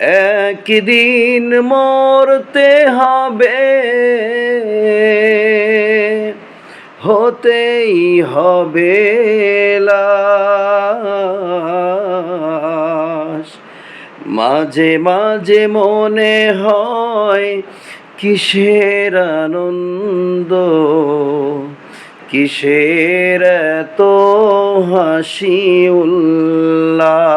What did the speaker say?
একদিন মরতে হবে। হতেই হবে মাঝে মাঝে মনে হয় কিসের আনন্দ, কিসের এত হাসি উল্লাস।